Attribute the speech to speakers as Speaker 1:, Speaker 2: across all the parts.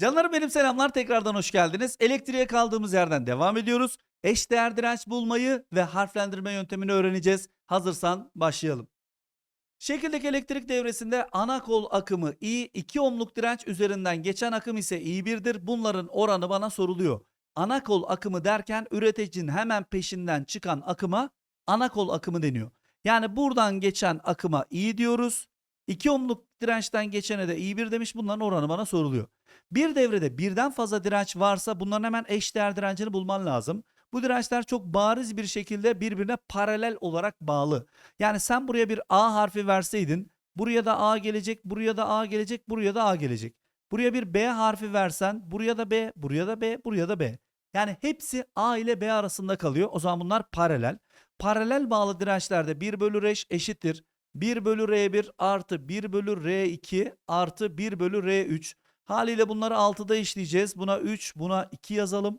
Speaker 1: Canlarım benim selamlar tekrardan hoş geldiniz. Elektriğe kaldığımız yerden devam ediyoruz. Eşdeğer direnç bulmayı ve harflendirme yöntemini öğreneceğiz. Hazırsan başlayalım. Şekildeki elektrik devresinde ana kol akımı I 2 ohmluk direnç üzerinden geçen akım ise I1'dir. Bunların oranı bana soruluyor. Ana kol akımı derken üreticinin hemen peşinden çıkan akıma ana kol akımı deniyor. Yani buradan geçen akıma I diyoruz. 2 ohmluk dirençten geçene de I1 demiş. Bunların oranı bana soruluyor. Bir devrede birden fazla direnç varsa bunların hemen eşdeğer direncini bulman lazım. Bu dirençler çok bariz bir şekilde birbirine paralel olarak bağlı. Yani sen buraya bir A harfi verseydin buraya da A gelecek, buraya da A gelecek, buraya da A gelecek. Buraya bir B harfi versen buraya da B, buraya da B, buraya da B. Yani hepsi A ile B arasında kalıyor. O zaman bunlar paralel. Paralel bağlı dirençlerde 1 bölü R eşittir. 1 bölü R1 artı 1 bölü R2 artı 1 bölü R3. Haliyle bunları 6'da işleyeceğiz. Buna 3, buna 2 yazalım.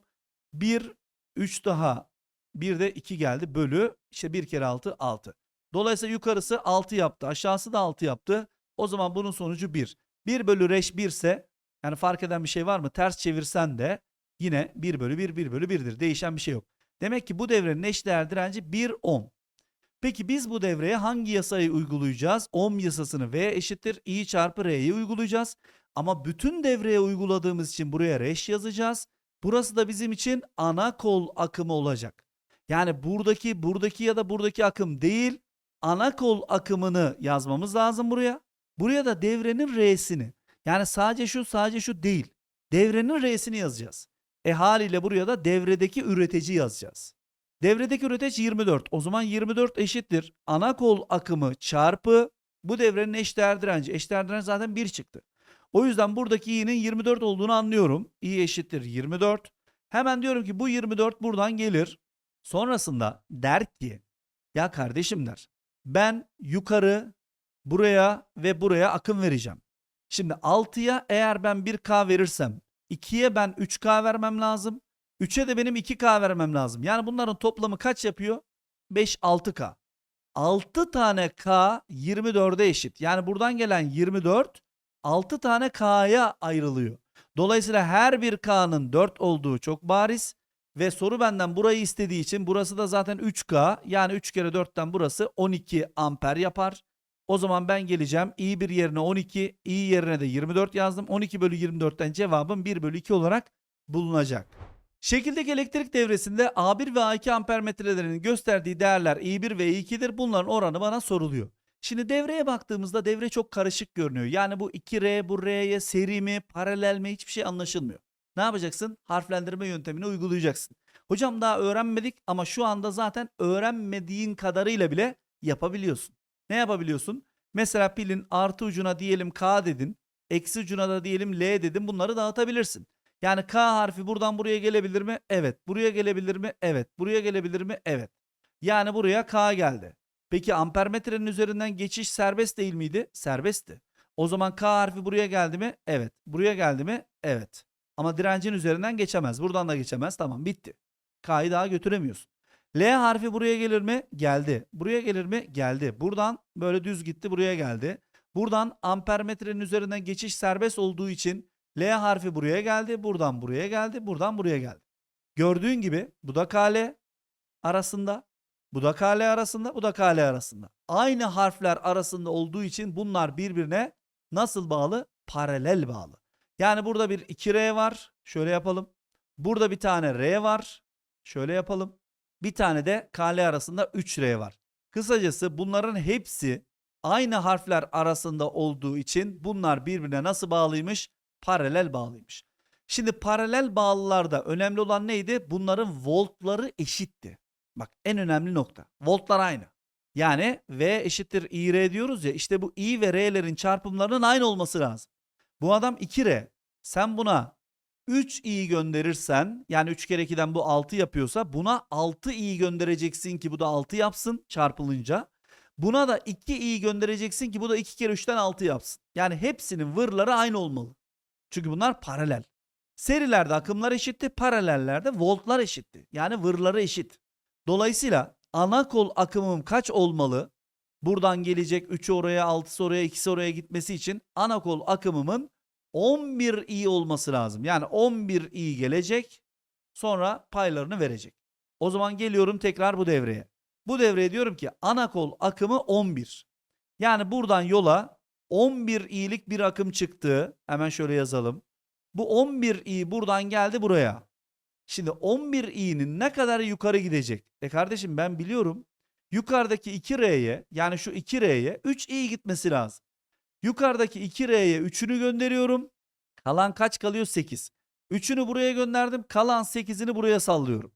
Speaker 1: 1, 3 daha 1 de 2 geldi bölü işte 1 kere 6 6. Dolayısıyla yukarısı 6 yaptı aşağısı da 6 yaptı. O zaman bunun sonucu 1. 1 bölü reş 1 ise yani fark eden bir şey var mı? Ters çevirsen de yine 1 bölü 1 1 bölü 1'dir. Değişen bir şey yok. Demek ki bu devrenin eşdeğer direnci 1 ohm. Peki biz bu devreye hangi yasayı uygulayacağız? Ohm yasasını V eşittir I çarpı R'yi uygulayacağız. Ama bütün devreye uyguladığımız için buraya reş yazacağız. Burası da bizim için ana kol akımı olacak. Yani buradaki, buradaki ya da buradaki akım değil, ana kol akımını yazmamız lazım buraya. Buraya da devrenin R'sini. Yani sadece şu, sadece şu değil. Devrenin R'sini yazacağız. E haliyle buraya da devredeki üretici yazacağız. Devredeki üretici 24. O zaman 24 eşittir. Ana kol akımı çarpı bu devrenin eşdeğer direnci. Eşdeğer direnç zaten 1 çıktı. O yüzden buradaki i'nin 24 olduğunu anlıyorum. i eşittir 24. Hemen diyorum ki bu 24 buradan gelir. Sonrasında der ki ya kardeşim der ben yukarı buraya ve buraya akım vereceğim. Şimdi 6'ya eğer ben 1K verirsem 2'ye ben 3K vermem lazım. 3'e de benim 2K vermem lazım. Yani bunların toplamı kaç yapıyor? 5 6K. 6 tane K 24'e eşit. Yani buradan gelen 24 6 tane K'ya ayrılıyor. Dolayısıyla her bir K'nın 4 olduğu çok bariz ve soru benden burayı istediği için burası da zaten 3K yani 3 kere 4'ten burası 12 amper yapar. O zaman ben geleceğim i1 yerine 12, i yerine de 24 yazdım. 12 bölü 24'ten cevabım 1 bölü 2 olarak bulunacak. Şekildeki elektrik devresinde A1 ve A2 ampermetrelerinin gösterdiği değerler i1 ve i2'dir. Bunların oranı bana soruluyor. Şimdi devreye baktığımızda devre çok karışık görünüyor. Yani bu 2R, bu R'ye seri mi, paralel mi hiçbir şey anlaşılmıyor. Ne yapacaksın? Harflendirme yöntemini uygulayacaksın. Hocam daha öğrenmedik ama şu anda zaten öğrenmediğin kadarıyla bile yapabiliyorsun. Ne yapabiliyorsun? Mesela pilin artı ucuna diyelim K dedin, eksi ucuna da diyelim L dedin bunları dağıtabilirsin. Yani K harfi buradan buraya gelebilir mi? Evet. Buraya gelebilir mi? Evet. Buraya gelebilir mi? Evet. Yani buraya K geldi. Peki ampermetrenin üzerinden geçiş serbest değil miydi? Serbestti. O zaman K harfi buraya geldi mi? Evet. Buraya geldi mi? Evet. Ama direncin üzerinden geçemez. Buradan da geçemez. Tamam bitti. K'yı daha götüremiyorsun. L harfi buraya gelir mi? Geldi. Buraya gelir mi? Geldi. Buradan böyle düz gitti buraya geldi. Buradan ampermetrenin üzerinden geçiş serbest olduğu için L harfi buraya geldi. Buradan buraya geldi. Buradan buraya geldi. Gördüğün gibi bu da KL arasında. Bu da KL arasında, bu da KL arasında. Aynı harfler arasında olduğu için bunlar birbirine nasıl bağlı? Paralel bağlı. Yani burada bir 2R var. Şöyle yapalım. Burada bir tane R var. Şöyle yapalım. Bir tane de KL arasında 3R var. Kısacası bunların hepsi aynı harfler arasında olduğu için bunlar birbirine nasıl bağlıymış? Paralel bağlıymış. Şimdi paralel bağlılarda önemli olan neydi? Bunların voltları eşitti. Bak en önemli nokta. Voltlar aynı. Yani V eşittir IR diyoruz ya işte bu I ve R'lerin çarpımlarının aynı olması lazım. Bu adam 2R. Sen buna 3i gönderirsen yani 3 kere 2'den bu 6 yapıyorsa buna 6i göndereceksin ki bu da 6 yapsın çarpılınca. Buna da 2i göndereceksin ki bu da 2 kere 3'ten 6 yapsın. Yani hepsinin vırları aynı olmalı. Çünkü bunlar paralel. Serilerde akımlar eşitti, paralellerde voltlar eşitti. Yani vırları eşit. Dolayısıyla ana kol akımım kaç olmalı? Buradan gelecek 3'ü oraya, 6'sı oraya, 2'si oraya gitmesi için ana kol akımımın 11 i olması lazım. Yani 11 i gelecek sonra paylarını verecek. O zaman geliyorum tekrar bu devreye. Bu devreye diyorum ki ana kol akımı 11. Yani buradan yola 11 i'lik bir akım çıktı. Hemen şöyle yazalım. Bu 11 i buradan geldi buraya. Şimdi 11 i'nin ne kadar yukarı gidecek? E kardeşim ben biliyorum. Yukarıdaki 2R'ye yani şu 2R'ye 3 i gitmesi lazım. Yukarıdaki 2R'ye 3'ünü gönderiyorum. Kalan kaç kalıyor? 8. 3'ünü buraya gönderdim. Kalan 8'ini buraya sallıyorum.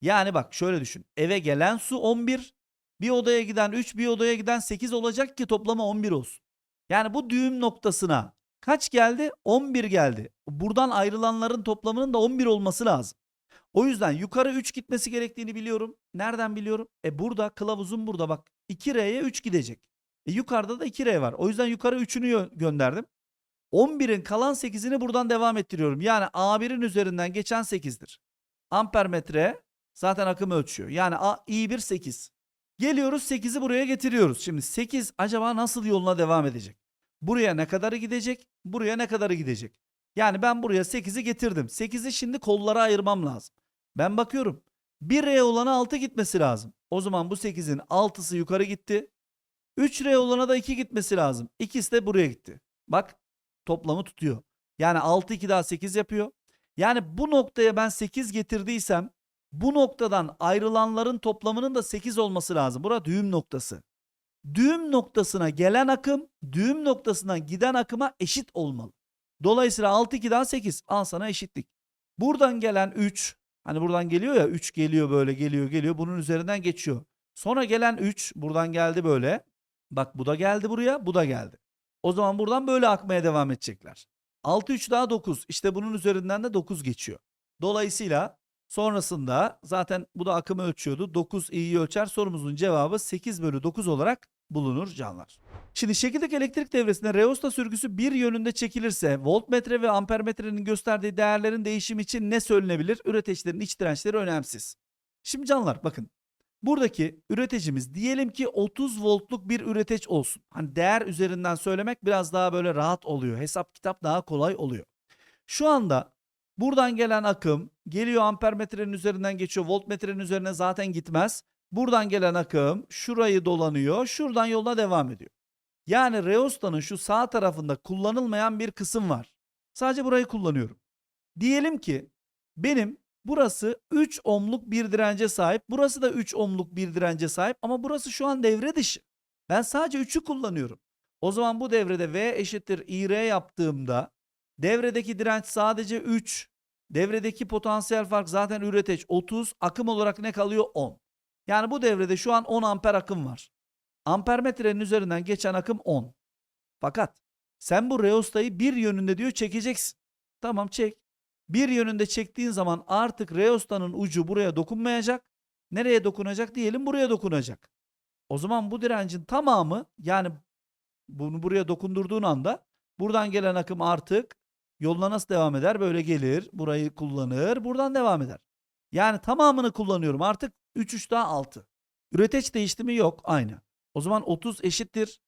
Speaker 1: Yani bak şöyle düşün. Eve gelen su 11. Bir odaya giden 3, bir odaya giden 8 olacak ki toplamı 11 olsun. Yani bu düğüm noktasına kaç geldi? 11 geldi. Buradan ayrılanların toplamının da 11 olması lazım. O yüzden yukarı 3 gitmesi gerektiğini biliyorum. Nereden biliyorum? E burada kılavuzum burada bak. 2R'ye 3 gidecek. E yukarıda da 2R var. O yüzden yukarı 3'ünü gö- gönderdim. 11'in kalan 8'ini buradan devam ettiriyorum. Yani A1'in üzerinden geçen 8'dir. Ampermetre zaten akımı ölçüyor. Yani A, I1 8. Geliyoruz 8'i buraya getiriyoruz. Şimdi 8 acaba nasıl yoluna devam edecek? Buraya ne kadarı gidecek? Buraya ne kadarı gidecek? Yani ben buraya 8'i getirdim. 8'i şimdi kollara ayırmam lazım. Ben bakıyorum. 1R olana 6 gitmesi lazım. O zaman bu 8'in 6'sı yukarı gitti. 3R olana da 2 gitmesi lazım. İkisi de buraya gitti. Bak toplamı tutuyor. Yani 6 2 daha 8 yapıyor. Yani bu noktaya ben 8 getirdiysem bu noktadan ayrılanların toplamının da 8 olması lazım. Bura düğüm noktası. Düğüm noktasına gelen akım düğüm noktasına giden akıma eşit olmalı. Dolayısıyla 6 2 daha 8. Al sana eşitlik. Buradan gelen 3 hani buradan geliyor ya 3 geliyor böyle geliyor geliyor bunun üzerinden geçiyor. Sonra gelen 3 buradan geldi böyle. Bak bu da geldi buraya bu da geldi. O zaman buradan böyle akmaya devam edecekler. 6 3 daha 9. İşte bunun üzerinden de 9 geçiyor. Dolayısıyla sonrasında zaten bu da akımı ölçüyordu. 9 i'yi ölçer. Sorumuzun cevabı 8 bölü 9 olarak bulunur canlar. Şimdi şekildeki elektrik devresinde reosta sürgüsü bir yönünde çekilirse voltmetre ve ampermetrenin gösterdiği değerlerin değişimi için ne söylenebilir? Üreticilerin iç dirençleri önemsiz. Şimdi canlar bakın Buradaki üreticimiz diyelim ki 30 voltluk bir üreteç olsun. Hani değer üzerinden söylemek biraz daha böyle rahat oluyor. Hesap kitap daha kolay oluyor. Şu anda buradan gelen akım geliyor ampermetrenin üzerinden geçiyor. Voltmetrenin üzerine zaten gitmez. Buradan gelen akım şurayı dolanıyor. Şuradan yoluna devam ediyor. Yani reostanın şu sağ tarafında kullanılmayan bir kısım var. Sadece burayı kullanıyorum. Diyelim ki benim Burası 3 ohmluk bir dirence sahip. Burası da 3 ohmluk bir dirence sahip ama burası şu an devre dışı. Ben sadece 3'ü kullanıyorum. O zaman bu devrede V eşittir IR yaptığımda devredeki direnç sadece 3. Devredeki potansiyel fark zaten üreteç 30. Akım olarak ne kalıyor? 10. Yani bu devrede şu an 10 amper akım var. Ampermetrenin üzerinden geçen akım 10. Fakat sen bu reostayı bir yönünde diyor çekeceksin. Tamam çek. Bir yönünde çektiğin zaman artık reostanın ucu buraya dokunmayacak. Nereye dokunacak diyelim buraya dokunacak. O zaman bu direncin tamamı yani bunu buraya dokundurduğun anda buradan gelen akım artık yoluna nasıl devam eder? Böyle gelir, burayı kullanır, buradan devam eder. Yani tamamını kullanıyorum. Artık 3 3 daha 6. Üreteç değişti? Yok. Aynı. O zaman 30 eşittir.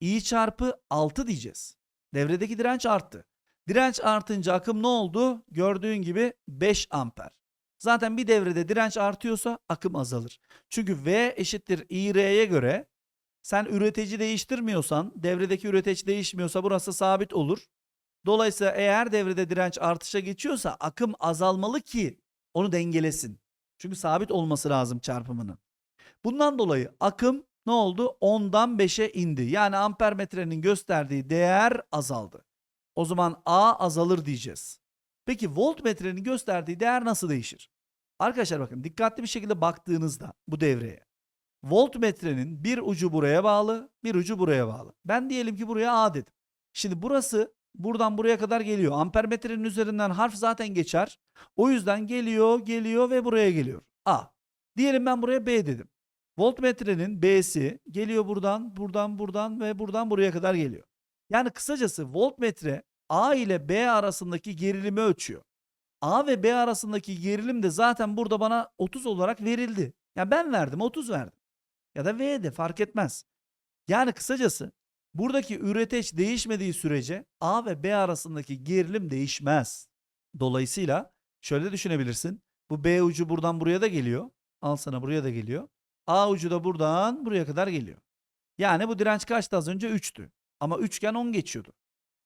Speaker 1: i çarpı 6 diyeceğiz. Devredeki direnç arttı. Direnç artınca akım ne oldu? Gördüğün gibi 5 amper. Zaten bir devrede direnç artıyorsa akım azalır. Çünkü V eşittir IR'ye göre sen üretici değiştirmiyorsan, devredeki üretici değişmiyorsa burası sabit olur. Dolayısıyla eğer devrede direnç artışa geçiyorsa akım azalmalı ki onu dengelesin. Çünkü sabit olması lazım çarpımının. Bundan dolayı akım ne oldu? 10'dan 5'e indi. Yani ampermetrenin gösterdiği değer azaldı. O zaman A azalır diyeceğiz. Peki voltmetrenin gösterdiği değer nasıl değişir? Arkadaşlar bakın dikkatli bir şekilde baktığınızda bu devreye. Voltmetrenin bir ucu buraya bağlı, bir ucu buraya bağlı. Ben diyelim ki buraya A dedim. Şimdi burası buradan buraya kadar geliyor. Ampermetrenin üzerinden harf zaten geçer. O yüzden geliyor, geliyor ve buraya geliyor. A. Diyelim ben buraya B dedim. Voltmetrenin B'si geliyor buradan, buradan, buradan ve buradan buraya kadar geliyor. Yani kısacası voltmetre A ile B arasındaki gerilimi ölçüyor. A ve B arasındaki gerilim de zaten burada bana 30 olarak verildi. Ya ben verdim 30 verdim. Ya da V de fark etmez. Yani kısacası Buradaki üreteç değişmediği sürece A ve B arasındaki gerilim değişmez. Dolayısıyla şöyle düşünebilirsin. Bu B ucu buradan buraya da geliyor. Al sana buraya da geliyor. A ucu da buradan buraya kadar geliyor. Yani bu direnç kaçtı az önce? 3'tü. Ama üçgen 10 geçiyordu.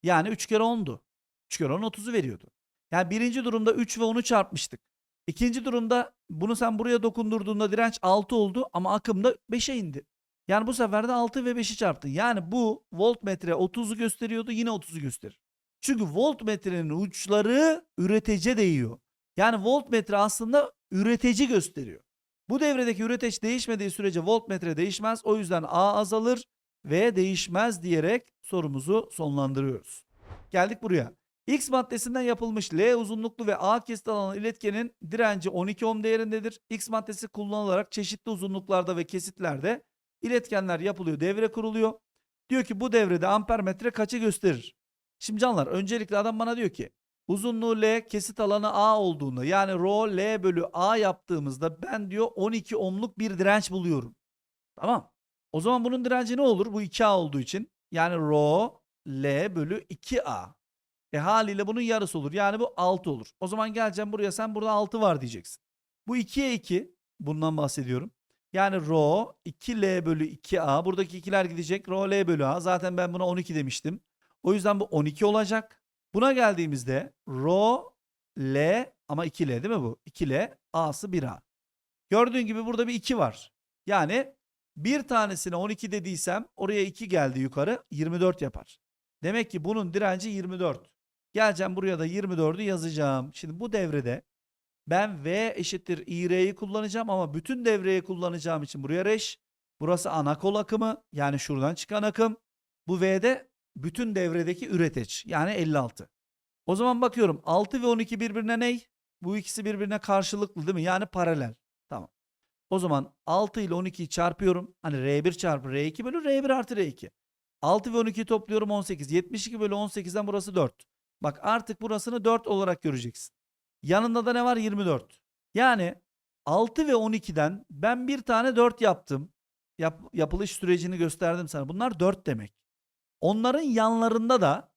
Speaker 1: Yani 3 kere 10'du. 3 kere 10 30'u veriyordu. Yani birinci durumda 3 ve 10'u çarpmıştık. İkinci durumda bunu sen buraya dokundurduğunda direnç 6 oldu ama akım da 5'e indi. Yani bu sefer de 6 ve 5'i çarptın. Yani bu voltmetre 30'u gösteriyordu yine 30'u gösterir. Çünkü voltmetrenin uçları üretece değiyor. Yani voltmetre aslında üretici gösteriyor. Bu devredeki üreteç değişmediği sürece voltmetre değişmez. O yüzden A azalır ve değişmez diyerek sorumuzu sonlandırıyoruz. Geldik buraya. X maddesinden yapılmış L uzunluklu ve A kesit alan iletkenin direnci 12 ohm değerindedir. X maddesi kullanılarak çeşitli uzunluklarda ve kesitlerde iletkenler yapılıyor, devre kuruluyor. Diyor ki bu devrede ampermetre kaçı gösterir? Şimdi canlar öncelikle adam bana diyor ki uzunluğu L kesit alanı A olduğunda yani rho L bölü A yaptığımızda ben diyor 12 ohmluk bir direnç buluyorum. Tamam. O zaman bunun direnci ne olur? Bu 2A olduğu için. Yani rho L bölü 2A. E haliyle bunun yarısı olur. Yani bu 6 olur. O zaman geleceğim buraya sen burada 6 var diyeceksin. Bu 2'ye 2. Bundan bahsediyorum. Yani rho 2L bölü 2A. Buradaki ikiler gidecek. Rho L bölü A. Zaten ben buna 12 demiştim. O yüzden bu 12 olacak. Buna geldiğimizde rho L ama 2L değil mi bu? 2L A'sı 1A. Gördüğün gibi burada bir 2 var. Yani bir tanesine 12 dediysem oraya 2 geldi yukarı 24 yapar. Demek ki bunun direnci 24. Geleceğim buraya da 24'ü yazacağım. Şimdi bu devrede ben V eşittir IR'yi kullanacağım ama bütün devreyi kullanacağım için buraya reş. Burası ana kol akımı yani şuradan çıkan akım. Bu V'de bütün devredeki üreteç yani 56. O zaman bakıyorum 6 ve 12 birbirine ney? Bu ikisi birbirine karşılıklı değil mi? Yani paralel. Tamam. O zaman 6 ile 12'yi çarpıyorum. Hani R1 çarpı R2 bölü R1 artı R2. 6 ve 12'yi topluyorum 18. 72 bölü 18'den burası 4. Bak artık burasını 4 olarak göreceksin. Yanında da ne var? 24. Yani 6 ve 12'den ben bir tane 4 yaptım. Yap, yapılış sürecini gösterdim sana. Bunlar 4 demek. Onların yanlarında da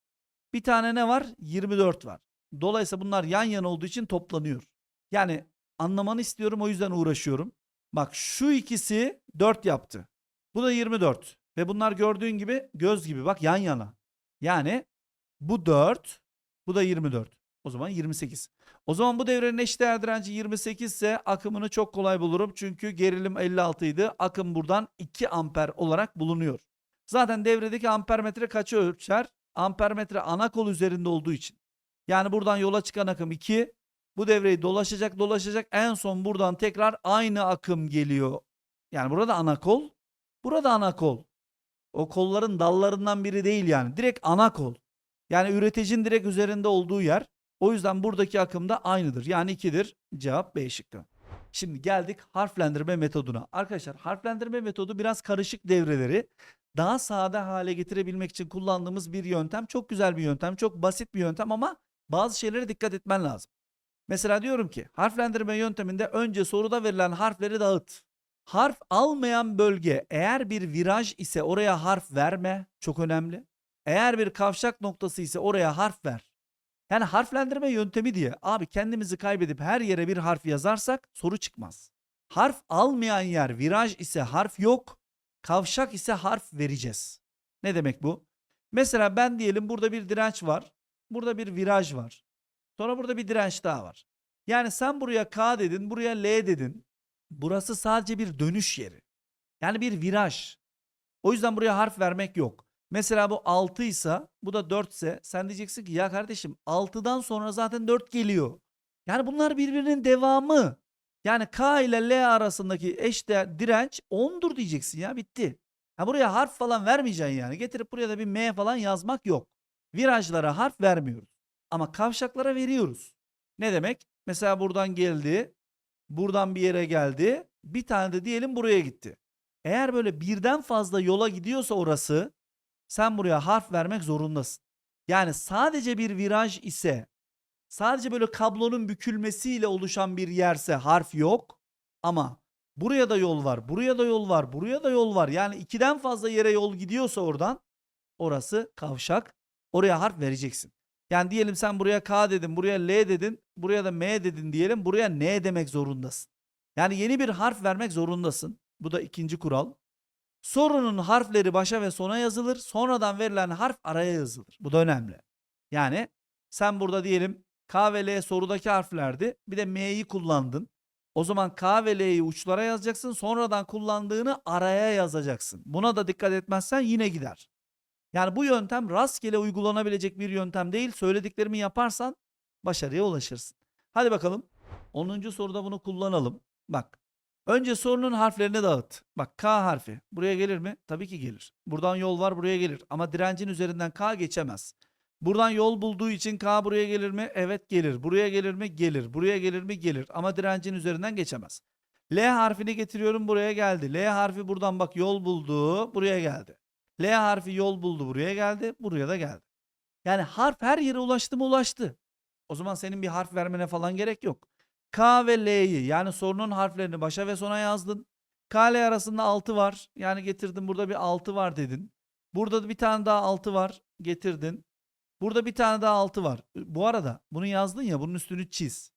Speaker 1: bir tane ne var? 24 var. Dolayısıyla bunlar yan yana olduğu için toplanıyor. Yani anlamanı istiyorum o yüzden uğraşıyorum. Bak şu ikisi 4 yaptı. Bu da 24. Ve bunlar gördüğün gibi göz gibi bak yan yana. Yani bu 4, bu da 24. O zaman 28. O zaman bu devrenin eşdeğer direnci 28 ise akımını çok kolay bulurum. Çünkü gerilim 56 idi. Akım buradan 2 amper olarak bulunuyor. Zaten devredeki ampermetre kaçı ölçer? Ampermetre ana kol üzerinde olduğu için. Yani buradan yola çıkan akım 2. Bu devreyi dolaşacak dolaşacak. En son buradan tekrar aynı akım geliyor. Yani burada ana kol. Burada ana kol. O kolların dallarından biri değil yani. Direkt ana kol. Yani üreticinin direkt üzerinde olduğu yer. O yüzden buradaki akım da aynıdır. Yani 2'dir. Cevap B şıkkı. Şimdi geldik harflendirme metoduna. Arkadaşlar harflendirme metodu biraz karışık devreleri daha sade hale getirebilmek için kullandığımız bir yöntem. Çok güzel bir yöntem, çok basit bir yöntem ama bazı şeylere dikkat etmen lazım. Mesela diyorum ki harflendirme yönteminde önce soruda verilen harfleri dağıt. Harf almayan bölge eğer bir viraj ise oraya harf verme. Çok önemli. Eğer bir kavşak noktası ise oraya harf ver. Yani harflendirme yöntemi diye abi kendimizi kaybedip her yere bir harf yazarsak soru çıkmaz. Harf almayan yer viraj ise harf yok. Kavşak ise harf vereceğiz. Ne demek bu? Mesela ben diyelim burada bir direnç var. Burada bir viraj var. Sonra burada bir direnç daha var. Yani sen buraya K dedin, buraya L dedin. Burası sadece bir dönüş yeri. Yani bir viraj. O yüzden buraya harf vermek yok. Mesela bu 6 ise bu da 4 ise sen diyeceksin ki ya kardeşim 6'dan sonra zaten 4 geliyor. Yani bunlar birbirinin devamı. Yani K ile L arasındaki eşdeğer direnç 10'dur diyeceksin ya bitti. Ha buraya harf falan vermeyeceksin yani. Getirip buraya da bir M falan yazmak yok. Virajlara harf vermiyoruz. Ama kavşaklara veriyoruz. Ne demek? Mesela buradan geldi. Buradan bir yere geldi. Bir tane de diyelim buraya gitti. Eğer böyle birden fazla yola gidiyorsa orası sen buraya harf vermek zorundasın. Yani sadece bir viraj ise sadece böyle kablonun bükülmesiyle oluşan bir yerse harf yok. Ama buraya da yol var, buraya da yol var, buraya da yol var. Yani ikiden fazla yere yol gidiyorsa oradan Orası kavşak. Oraya harf vereceksin. Yani diyelim sen buraya K dedin, buraya L dedin, buraya da M dedin diyelim. Buraya N demek zorundasın. Yani yeni bir harf vermek zorundasın. Bu da ikinci kural. Sorunun harfleri başa ve sona yazılır. Sonradan verilen harf araya yazılır. Bu da önemli. Yani sen burada diyelim K ve L sorudaki harflerdi. Bir de M'yi kullandın. O zaman K ve L'yi uçlara yazacaksın. Sonradan kullandığını araya yazacaksın. Buna da dikkat etmezsen yine gider. Yani bu yöntem rastgele uygulanabilecek bir yöntem değil. Söylediklerimi yaparsan başarıya ulaşırsın. Hadi bakalım. 10. soruda bunu kullanalım. Bak. Önce sorunun harflerini dağıt. Bak K harfi. Buraya gelir mi? Tabii ki gelir. Buradan yol var buraya gelir. Ama direncin üzerinden K geçemez. Buradan yol bulduğu için K buraya gelir mi? Evet gelir. Buraya gelir mi? Gelir. Buraya gelir mi? Gelir. Ama direncin üzerinden geçemez. L harfini getiriyorum buraya geldi. L harfi buradan bak yol buldu. Buraya geldi. L harfi yol buldu buraya geldi. Buraya da geldi. Yani harf her yere ulaştı mı ulaştı. O zaman senin bir harf vermene falan gerek yok. K ve L'yi yani sorunun harflerini başa ve sona yazdın. K L arasında 6 var. Yani getirdin burada bir 6 var dedin. Burada da bir tane daha 6 var. Getirdin. Burada bir tane daha 6 var. Bu arada bunu yazdın ya bunun üstünü çiz.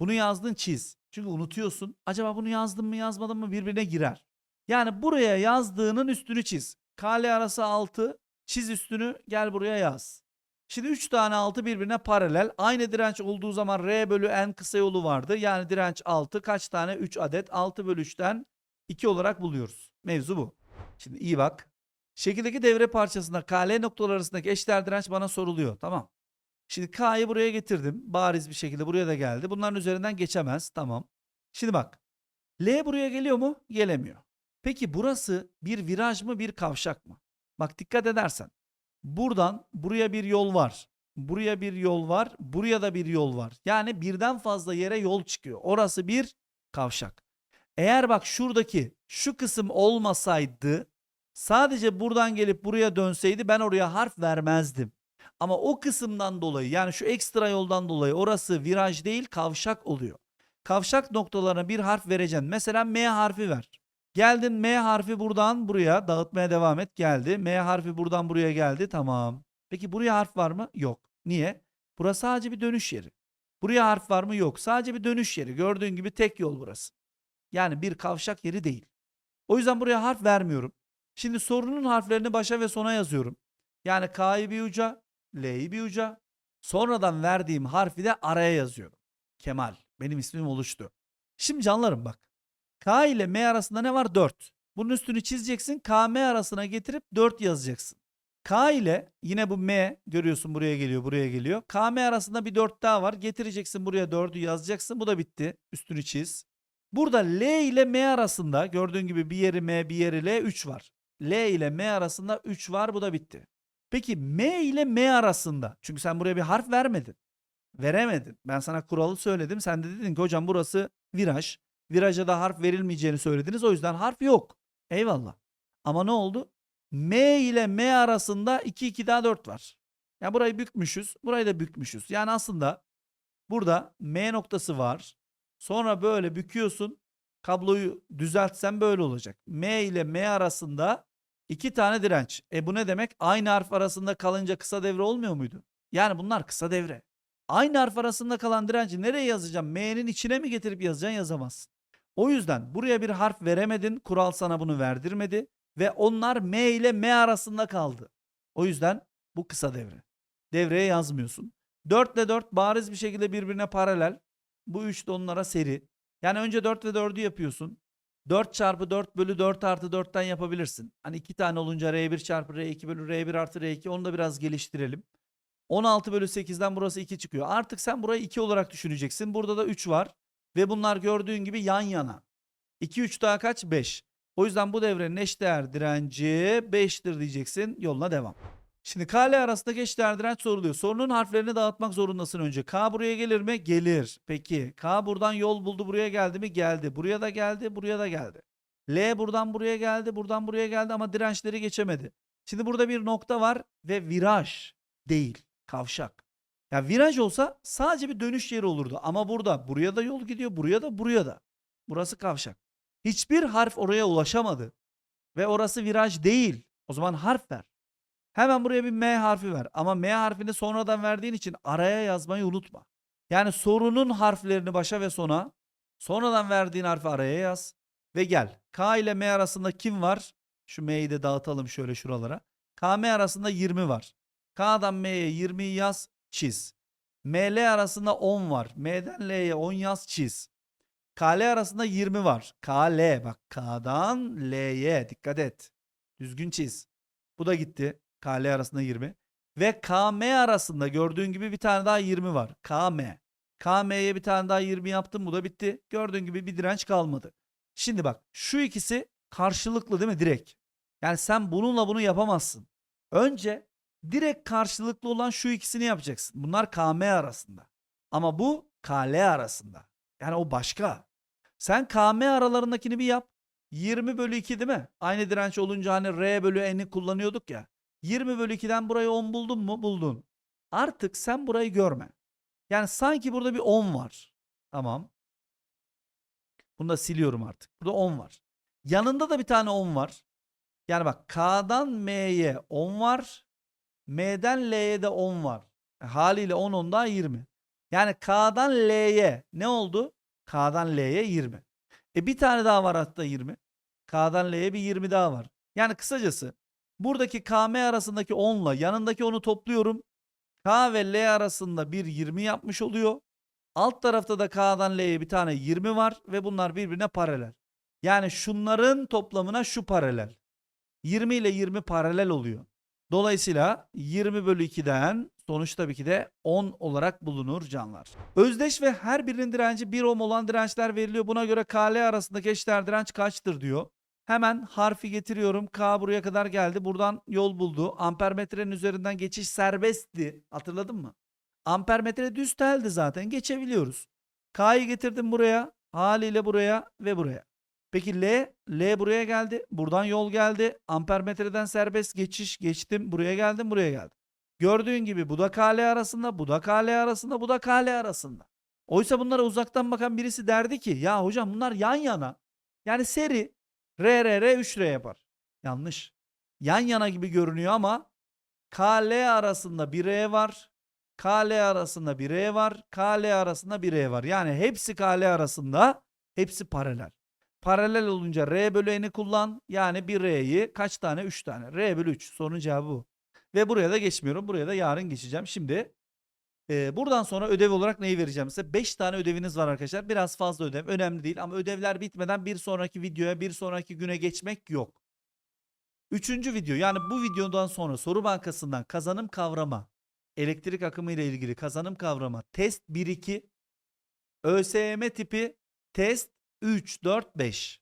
Speaker 1: Bunu yazdın çiz. Çünkü unutuyorsun. Acaba bunu yazdım mı yazmadım mı birbirine girer. Yani buraya yazdığının üstünü çiz. K L arası 6. Çiz üstünü gel buraya yaz. Şimdi 3 tane 6 birbirine paralel. Aynı direnç olduğu zaman R bölü N kısa yolu vardı. Yani direnç 6 kaç tane? 3 adet. 6 bölü 3'ten 2 olarak buluyoruz. Mevzu bu. Şimdi iyi bak. Şekildeki devre parçasında KL noktaları arasındaki eşdeğer direnç bana soruluyor. Tamam. Şimdi K'yı buraya getirdim. Bariz bir şekilde buraya da geldi. Bunların üzerinden geçemez. Tamam. Şimdi bak. L buraya geliyor mu? Gelemiyor. Peki burası bir viraj mı bir kavşak mı? Bak dikkat edersen. Buradan buraya bir yol var. Buraya bir yol var. Buraya da bir yol var. Yani birden fazla yere yol çıkıyor. Orası bir kavşak. Eğer bak şuradaki şu kısım olmasaydı sadece buradan gelip buraya dönseydi ben oraya harf vermezdim. Ama o kısımdan dolayı yani şu ekstra yoldan dolayı orası viraj değil kavşak oluyor. Kavşak noktalarına bir harf vereceksin. Mesela M harfi ver. Geldin M harfi buradan buraya dağıtmaya devam et. Geldi. M harfi buradan buraya geldi. Tamam. Peki buraya harf var mı? Yok. Niye? Burası sadece bir dönüş yeri. Buraya harf var mı? Yok. Sadece bir dönüş yeri. Gördüğün gibi tek yol burası. Yani bir kavşak yeri değil. O yüzden buraya harf vermiyorum. Şimdi sorunun harflerini başa ve sona yazıyorum. Yani K'yı bir uca, L'yi bir uca. Sonradan verdiğim harfi de araya yazıyorum. Kemal. Benim ismim oluştu. Şimdi canlarım bak. K ile M arasında ne var? 4. Bunun üstünü çizeceksin. K M arasına getirip 4 yazacaksın. K ile yine bu M görüyorsun buraya geliyor buraya geliyor. K M arasında bir 4 daha var. Getireceksin buraya 4'ü yazacaksın. Bu da bitti. Üstünü çiz. Burada L ile M arasında gördüğün gibi bir yeri M bir yeri L 3 var. L ile M arasında 3 var. Bu da bitti. Peki M ile M arasında çünkü sen buraya bir harf vermedin. Veremedin. Ben sana kuralı söyledim. Sen de dedin ki hocam burası viraj. Viraja da harf verilmeyeceğini söylediniz. O yüzden harf yok. Eyvallah. Ama ne oldu? M ile M arasında 2 2 daha 4 var. Yani burayı bükmüşüz. Burayı da bükmüşüz. Yani aslında burada M noktası var. Sonra böyle büküyorsun. Kabloyu düzeltsen böyle olacak. M ile M arasında iki tane direnç. E bu ne demek? Aynı harf arasında kalınca kısa devre olmuyor muydu? Yani bunlar kısa devre. Aynı harf arasında kalan direnci nereye yazacağım? M'nin içine mi getirip yazacaksın? Yazamazsın. O yüzden buraya bir harf veremedin. Kural sana bunu verdirmedi. Ve onlar M ile M arasında kaldı. O yüzden bu kısa devre. Devreye yazmıyorsun. 4 ile 4 bariz bir şekilde birbirine paralel. Bu 3 de onlara seri. Yani önce 4 ve 4'ü yapıyorsun. 4 çarpı 4 bölü 4 artı 4'ten yapabilirsin. Hani 2 tane olunca R1 çarpı R2 bölü R1 artı R2 onu da biraz geliştirelim. 16 bölü 8'den burası 2 çıkıyor. Artık sen burayı 2 olarak düşüneceksin. Burada da 3 var. Ve bunlar gördüğün gibi yan yana. 2 3 daha kaç? 5. O yüzden bu devrenin eşdeğer direnci 5'tir diyeceksin. Yoluna devam. Şimdi K ile arasındaki eşdeğer direnç soruluyor. Sorunun harflerini dağıtmak zorundasın önce. K buraya gelir mi? Gelir. Peki K buradan yol buldu buraya geldi mi? Geldi. Buraya da geldi. Buraya da geldi. L buradan buraya geldi. Buradan buraya geldi ama dirençleri geçemedi. Şimdi burada bir nokta var ve viraj değil. Kavşak. Ya viraj olsa sadece bir dönüş yeri olurdu. Ama burada buraya da yol gidiyor. Buraya da buraya da. Burası kavşak. Hiçbir harf oraya ulaşamadı. Ve orası viraj değil. O zaman harf ver. Hemen buraya bir M harfi ver. Ama M harfini sonradan verdiğin için araya yazmayı unutma. Yani sorunun harflerini başa ve sona, sonradan verdiğin harfi araya yaz ve gel. K ile M arasında kim var? Şu M'yi de dağıtalım şöyle şuralara. K M arasında 20 var. K'dan M'ye 20'yi yaz, çiz. ML arasında 10 var. M'den L'ye 10 yaz, çiz. KL arasında 20 var. KL bak K'dan L'ye dikkat et. Düzgün çiz. Bu da gitti. KL arasında 20. Ve KM arasında gördüğün gibi bir tane daha 20 var. KM. KM'ye bir tane daha 20 yaptım. Bu da bitti. Gördüğün gibi bir direnç kalmadı. Şimdi bak şu ikisi karşılıklı değil mi? Direkt. Yani sen bununla bunu yapamazsın. Önce direkt karşılıklı olan şu ikisini yapacaksın. Bunlar KM arasında. Ama bu KL arasında. Yani o başka. Sen KM aralarındakini bir yap. 20 bölü 2 değil mi? Aynı direnç olunca hani R bölü N'i kullanıyorduk ya. 20 bölü 2'den burayı 10 buldun mu? Buldun. Artık sen burayı görme. Yani sanki burada bir 10 var. Tamam. Bunu da siliyorum artık. Burada 10 var. Yanında da bir tane 10 var. Yani bak K'dan M'ye 10 var. M'den L'ye de 10 var. Haliyle 10 10 daha 20. Yani K'dan L'ye ne oldu? K'dan L'ye 20. E bir tane daha var hatta 20. K'dan L'ye bir 20 daha var. Yani kısacası buradaki KM arasındaki 10 ile yanındaki 10'u topluyorum. K ve L arasında bir 20 yapmış oluyor. Alt tarafta da K'dan L'ye bir tane 20 var ve bunlar birbirine paralel. Yani şunların toplamına şu paralel. 20 ile 20 paralel oluyor. Dolayısıyla 20 bölü 2'den sonuç tabii ki de 10 olarak bulunur canlar. Özdeş ve her birinin direnci 1 ohm olan dirençler veriliyor. Buna göre KL arasındaki eşdeğer direnç kaçtır diyor. Hemen harfi getiriyorum. K buraya kadar geldi. Buradan yol buldu. Ampermetrenin üzerinden geçiş serbestti. Hatırladın mı? Ampermetre düz teldi zaten. Geçebiliyoruz. K'yı getirdim buraya. Haliyle buraya ve buraya. Peki L, L buraya geldi. Buradan yol geldi. Ampermetreden serbest geçiş geçtim. Buraya geldim, buraya geldim. Gördüğün gibi bu da KL arasında, bu da KL arasında, bu da KL arasında. Oysa bunlara uzaktan bakan birisi derdi ki ya hocam bunlar yan yana. Yani seri R, R, R 3 R yapar. Yanlış. Yan yana gibi görünüyor ama KL arasında bir R var. KL arasında bir R var. KL arasında bir R var. Yani hepsi KL arasında, hepsi paralel. Paralel olunca R bölü N'i kullan. Yani bir R'yi kaç tane? 3 tane. R bölü 3. Sorunun cevabı bu. Ve buraya da geçmiyorum. Buraya da yarın geçeceğim. Şimdi e, buradan sonra ödev olarak neyi vereceğim size? 5 tane ödeviniz var arkadaşlar. Biraz fazla ödev. Önemli değil ama ödevler bitmeden bir sonraki videoya, bir sonraki güne geçmek yok. Üçüncü video yani bu videodan sonra soru bankasından kazanım kavrama, elektrik akımı ile ilgili kazanım kavrama, test 1-2, ÖSYM tipi test 3, 4, 5.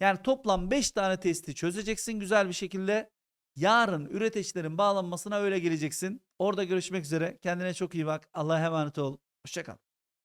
Speaker 1: Yani toplam 5 tane testi çözeceksin güzel bir şekilde. Yarın üreteçlerin bağlanmasına öyle geleceksin. Orada görüşmek üzere. Kendine çok iyi bak. Allah'a emanet ol. Hoşçakal.